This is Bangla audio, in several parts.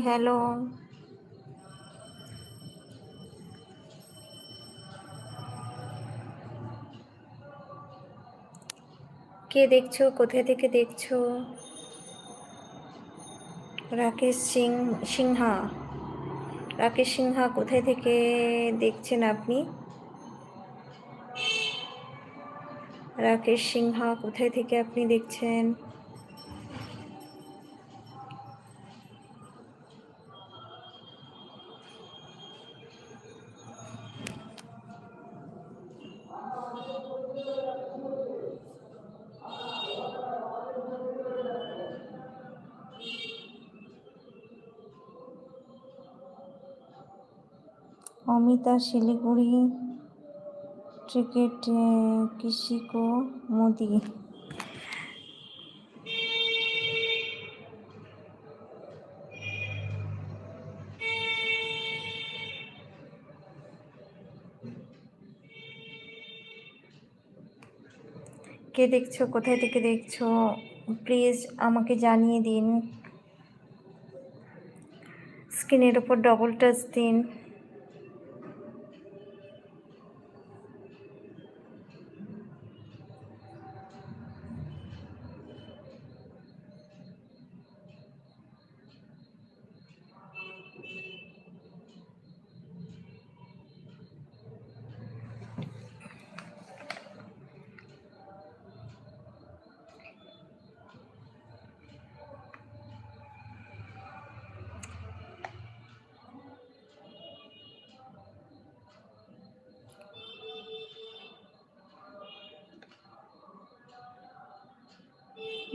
হ্যালো। কে দেখছ? কোথায় থেকে দেখছ? রাকেশ সিং, সিংহা। রাকেশ সিংহা, কোথায় থেকে দেখছেন আপনি? রাকেশ সিংহা, কোথায় থেকে আপনি দেখছেন? অমিতা শিলিগুড়ি, ক্রিকেট কিসি কো মোদি। কে দেখছ? কোথায় থেকে দেখছ? প্লিজ আমাকে জানিয়ে দিন। স্ক্রিনের ওপর ডবল টাচ দিন।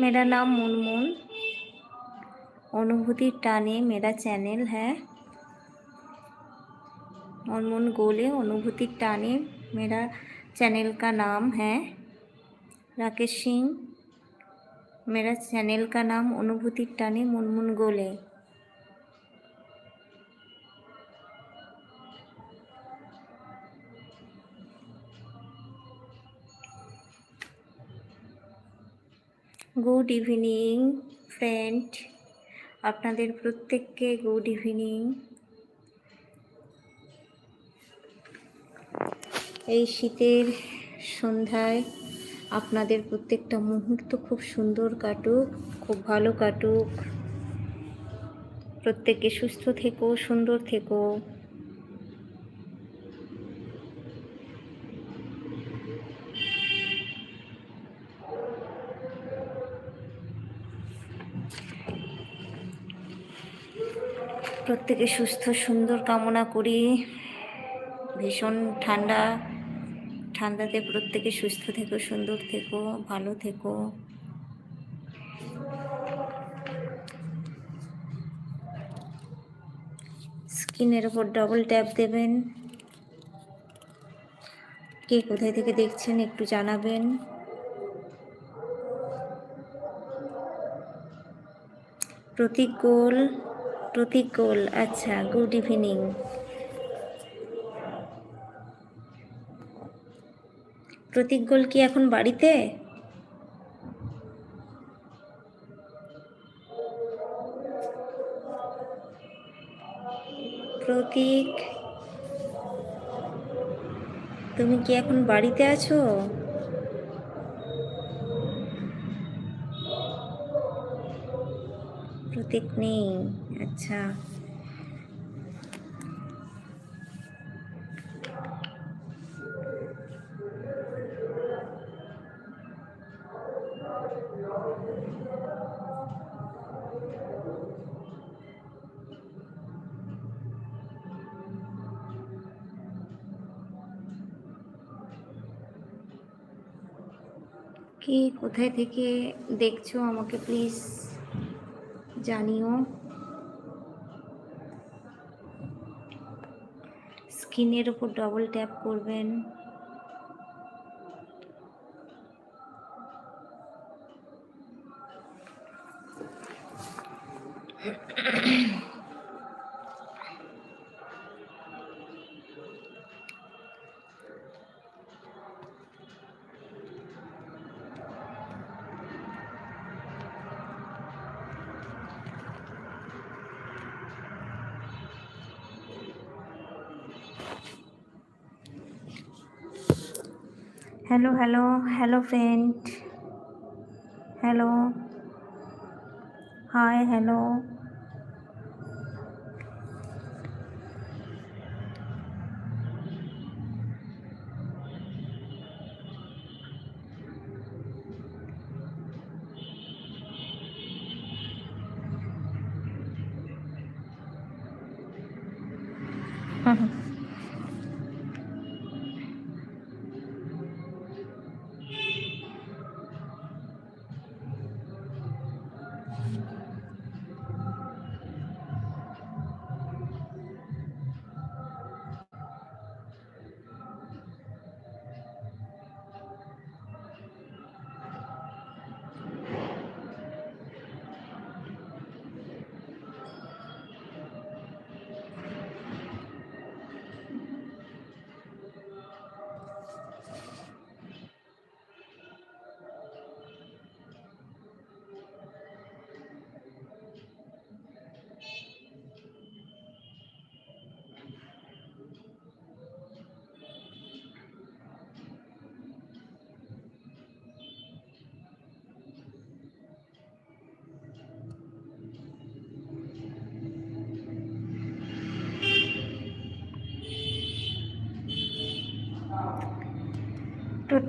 मेरा नाम मुनमुन अनुभूति टाने मेरा चैनल है मुनमुन गोले अनुभूति टाने मेरा चैनल का नाम है राकेश सिंह मेरा चैनल का नाम अनुभूति टाने मुनमुन गोले গুড ইভিনিং ফ্রেন্ড আপনাদের প্রত্যেককে গুড ইভিনিং এই শীতের সন্ধ্যায় আপনাদের প্রত্যেকটা মুহূর্ত খুব সুন্দর কাটুক, খুব ভালো কাটুক। প্রত্যেকে সুস্থ থেকো, সুন্দর থেকো। প্রত্যেকে সুস্থ, সুন্দর কামনা করি। ভীষণ ঠান্ডা, ঠান্ডাতে প্রত্যেকে সুস্থ থেকো, সুন্দর থেকো, ভালো থেকো। স্কিনের ওপর ডবল ট্যাপ দেবেন। কে কোথায় থেকে দেখছেন একটু জানাবেন। প্রতীক গোল। প্রতীক গোল আচ্ছা গুড ইভিনিং প্রতীক গোল কি এখন বাড়িতে? প্রতীক, তুমি কি এখন বাড়িতে আছো? প্রতীক নেই আচ্ছা কে কোথায় থেকে দেখছ আমাকে প্লিজ জানিও। স্ক্রিনের উপর ডবল ট্যাপ করবেন। Hello hello hello friend hello hi hello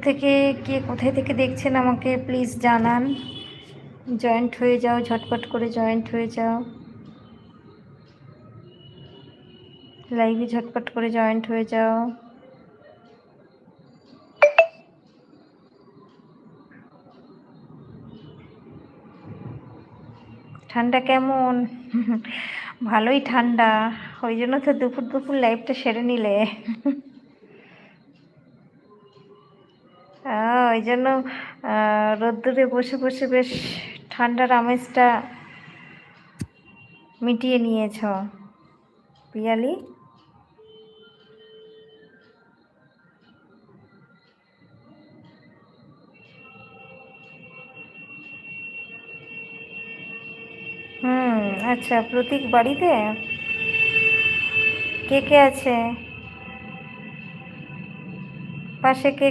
প্রত্যেকে কে কোথায় থেকে দেখছেন আমাকে প্লিজ জানান। জয়েন্ট হয়ে যাও, ঝটপট করে জয়েন্ট হয়ে যাও। লাইভে ঝটপট করে জয়েন্ট হয়ে যাও। ঠান্ডা কেমন? ভালোই ঠান্ডা, ওই জন্য তো দুপুর দুপুর লাইভটা সেরে নিলে। ওই জন্য রোদ্দুরে বসে বসে বেশ ঠান্ডার আমেজটা মিটিয়ে নিয়েছ। পিয়ালি? হুম আচ্ছা প্রতীক বাড়িতে? কে কে আছে? পাশে কে